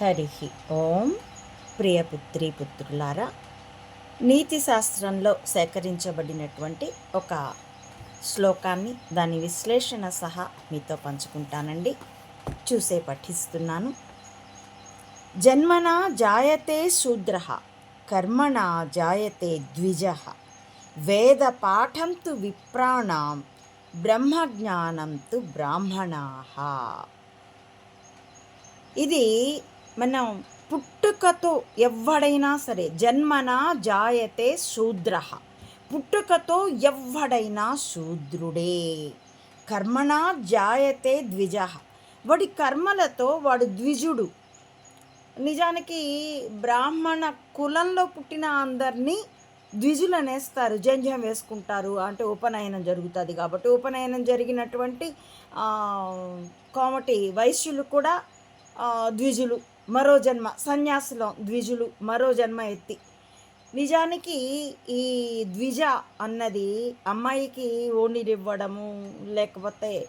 హరి ఓం ప్రియపుత్రి పుత్రులారా నీతి శాస్త్రంలో సేకరించబడినటువంటి ఒక శ్లోకాన్ని దాని విశ్లేషణ సహా మీతో పంచుకుంటానండి. చూసే పఠిస్తున్నాను. జన్మన జాయతే శూద్ర కర్మణ జాయతే ద్విజ వేద పాఠం తు విప్రాణం బ్రహ్మజ్ఞానం తు బ్రాహ్మణా. ఇది మనం పుట్టుకతో ఎవడైనా సరే జన్మన జాయతే శూద్ర. పుట్టుకతో ఎవడైనా శూద్రుడే. కర్మణ జాయతే ద్విజ. వాడి కర్మలతో వాడు ద్విజుడు. నిజానికి బ్రాహ్మణ కులంలో పుట్టిన అందరినీ ద్విజులు అనేస్తారు జంజం వేసుకుంటారు. అంటే ఉపనయనం జరుగుతుంది కాబట్టి ఉపనయనం జరిగినటువంటి కోమటి వైశ్యులు కూడా ద్విజులు. మరో జన్మ సన్యాసులం ద్విజులు మరో జన్మ ఎత్తి. నిజానికి ఈ ద్విజ అన్నది అమ్మాయికి ఓణిరివ్వడము లేకపోతే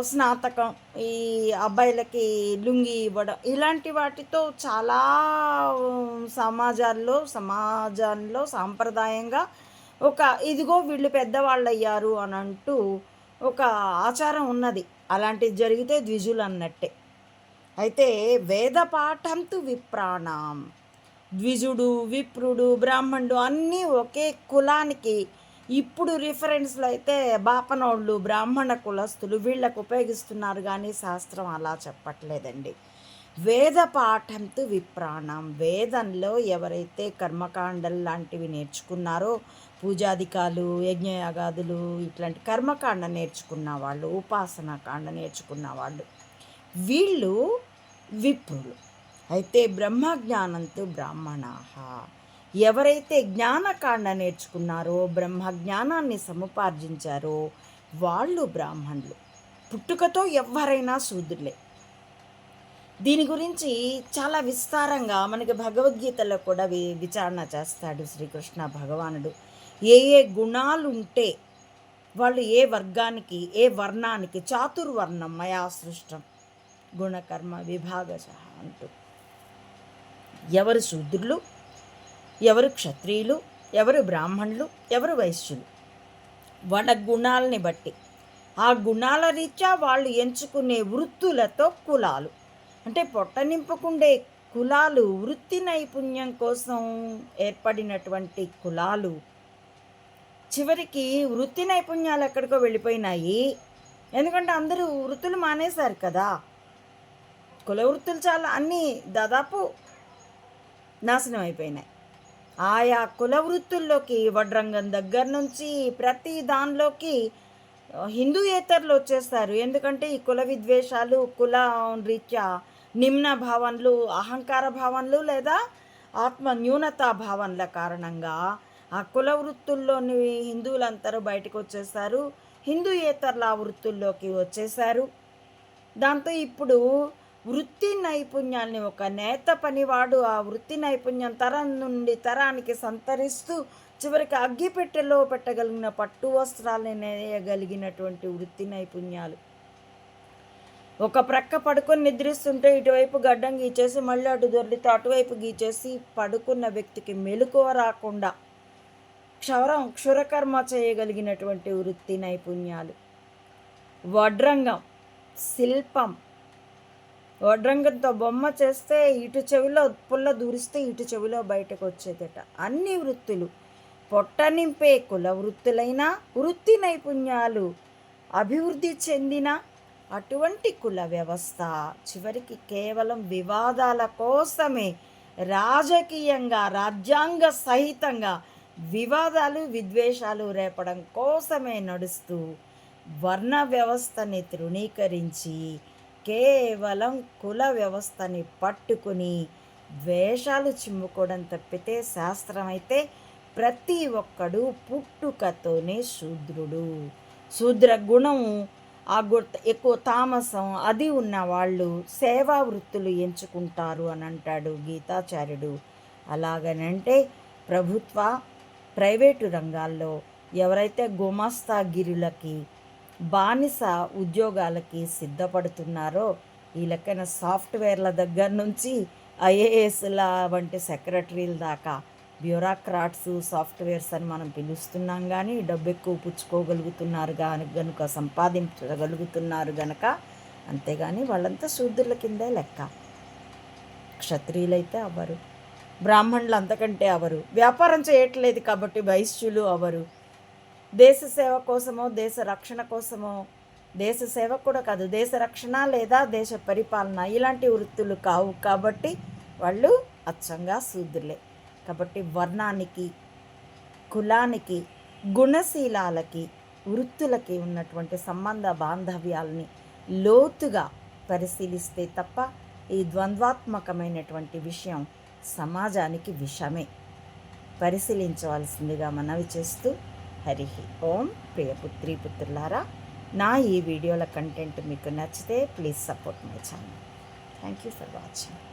స్నాతకం ఈ అబ్బాయిలకి లుంగి ఇవ్వడం ఇలాంటి వాటితో చాలా సమాజాల్లో సమాజంలో సాంప్రదాయంగా ఒక ఇదిగో వీళ్ళు పెద్దవాళ్ళు అయ్యారు అని అంటూ ఒక ఆచారం ఉన్నది. అలాంటిది జరిగితే ద్విజులు అన్నట్టే. అయితే వేద పాఠంతు విప్రాణం. ద్విజుడు విప్రుడు బ్రాహ్మణుడు అన్నీ ఒకే కులానికి ఇప్పుడు రిఫరెన్స్లో అయితే బాపనోళ్ళు బ్రాహ్మణ కులస్తులు వీళ్ళకు ఉపయోగిస్తున్నారు కానీ శాస్త్రం అలా చెప్పట్లేదండి. వేద పాఠంతో విప్రాణం. వేదంలో ఎవరైతే కర్మకాండలు లాంటివి నేర్చుకున్నారో పూజాధికాలు యజ్ఞయాగాదులు ఇట్లాంటి కర్మకాండ నేర్చుకున్న వాళ్ళు ఉపాసన కాండ నేర్చుకున్న వాళ్ళు వీళ్ళు విప్రులు. అయితే బ్రహ్మజ్ఞానంతో బ్రాహ్మణాహ. ఎవరైతే జ్ఞానకాండ నేర్చుకున్నారో బ్రహ్మ జ్ఞానాన్ని సముపార్జించారో వాళ్ళు బ్రాహ్మణులు. పుట్టుకతో ఎవరైనా శూద్రులే. దీని గురించి చాలా విస్తారంగా మనకి భగవద్గీతలో కూడా వి విచారణ చేస్తాడు శ్రీకృష్ణ భగవానుడు. ఏ ఏ గుణాలు ఉంటే వాళ్ళు ఏ వర్గానికి ఏ వర్ణానికి చాతుర్వర్ణం మయా సృష్టం. గుణకర్మ విభాగశ అంటూ. ఎవరు శూద్రులు ఎవరు క్షత్రియులు ఎవరు బ్రాహ్మణులు ఎవరు వైశ్యులు? వాళ్ళ గుణాలని బట్టి. ఆ గుణాల రీత్యా వాళ్ళు ఎంచుకునే వృత్తులతో కులాలు. అంటే పొట్ట నింపుకుండే కులాలు వృత్తి నైపుణ్యం కోసం ఏర్పడినటువంటి కులాలు. చివరికి వృత్తి నైపుణ్యాలు ఎక్కడికో వెళ్ళిపోయినాయి. ఎందుకంటే అందరూ వృత్తులు మానేశారు కదా. కుల వృత్తులు చాలా అన్నీ దాదాపు నాశనం అయిపోయినాయి. ఆయా కుల వృత్తుల్లోకి వడ్రంగం దగ్గర నుంచి ప్రతి దానిలోకి హిందూయేతరులు వచ్చేస్తారు. ఎందుకంటే ఈ కుల విద్వేషాలు కుల రీత్యా నిమ్న భావనలు అహంకార భావనలు లేదా ఆత్మ న్యూనతా భావనల కారణంగా ఆ కుల వృత్తుల్లోని హిందువులందరూ బయటకు వచ్చేస్తారు. హిందూయేతరుల వృత్తుల్లోకి వచ్చేసారు దాంతో ఇప్పుడు వృత్తి నైపుణ్యాన్ని ఒక నేత పనివాడు ఆ వృత్తి నైపుణ్యం తరం నుండి తరానికి సంతరిస్తూ చివరికి అగ్గిపెట్టెలో పెట్టగలిగిన పట్టు వస్త్రాలని నేయగలిగినటువంటి వృత్తి నైపుణ్యాలు. ఒక ప్రక్క పడుకొని నిద్రిస్తుంటే ఇటువైపు గడ్డం గీచేసి మళ్ళీ అటు దొరికితే అటువైపు గీచేసి పడుకున్న వ్యక్తికి మెలకువ రాకుండా క్షవరం క్షురకర్మ చేయగలిగినటువంటి వృత్తి నైపుణ్యాలు. వడ్రంగం శిల్పం వడ్రంగంతో బొమ్మ చేస్తే ఇటు చెవిలో పుల్ల దూరిస్తే ఇటు చెవిలో బయటకు వచ్చేదట అన్ని వృత్తులు. పొట్ట నింపే కుల వృత్తులైన వృత్తి నైపుణ్యాలు అభివృద్ధి చెందిన అటువంటి కుల వ్యవస్థ చివరికి కేవలం వివాదాల కోసమే. రాజకీయంగా రాజ్యాంగ సహితంగా వివాదాలు విద్వేషాలు రేపడం కోసమే నడుస్తూ వర్ణ వ్యవస్థని తృణీకరించి కేవలం కుల వ్యవస్థని పట్టుకుని వేషాలు చిమ్ముకోవడం తప్పితే శాస్త్రమైతే ప్రతి ఒక్కడు పుట్టుకతోనే శూద్రుడు. శూద్ర గుణం ఆ గుర్త ఎక్కువ తామసం అది ఉన్న వాళ్ళు సేవా వృత్తులు ఎంచుకుంటారు అని అంటాడు గీతాచార్యుడు. అలాగనంటే ప్రభుత్వ ప్రైవేటు రంగాల్లో ఎవరైతే గుమస్తాగిరులకి బానిస ఉద్యోగాలకి సిద్ధపడుతున్నారో ఈ లెక్కన సాఫ్ట్వేర్ల దగ్గర నుంచి ఐఏఎస్ల వంటి సెక్రటరీల దాకా బ్యూరాక్రాట్స్ సాఫ్ట్వేర్స్ అని మనం పిలుస్తున్నాం కానీ డబ్బు ఎక్కువ పుచ్చుకోగలుగుతున్నారు కానీ కనుక సంపాదించగలుగుతున్నారు గనక అంతేగాని వాళ్ళంతా శూద్రుల కిందే లెక్క. క్షత్రియులైతే అవ్వరు బ్రాహ్మణులు అంతకంటే అవరు. వ్యాపారం చేయట్లేదు కాబట్టి వైశ్యులు అవరు. దేశ సేవ కోసమో దేశ రక్షణ కోసమో దేశ సేవ కూడా కాదు దేశ రక్షణ లేదా దేశ పరిపాలన ఇలాంటి వృత్తులు కావు కాబట్టి వాళ్ళు అచ్చంగా శూద్రులే. కాబట్టి వర్ణానికి కులానికి గుణశీలాలకి వృత్తులకి ఉన్నటువంటి సంబంధ బాంధవ్యాలని లోతుగా పరిశీలిస్తే తప్ప ఈ ద్వంద్వాత్మకమైనటువంటి విషయం సమాజానికి విషమే. పరిశీలించవలసిందిగా మనవి చేస్తూ హరి ఓం ప్రియ పుత్రి పుత్రులారా నా ఈ వీడియోల కంటెంట్ మీకు నచ్చితే please support my channel thank you for watching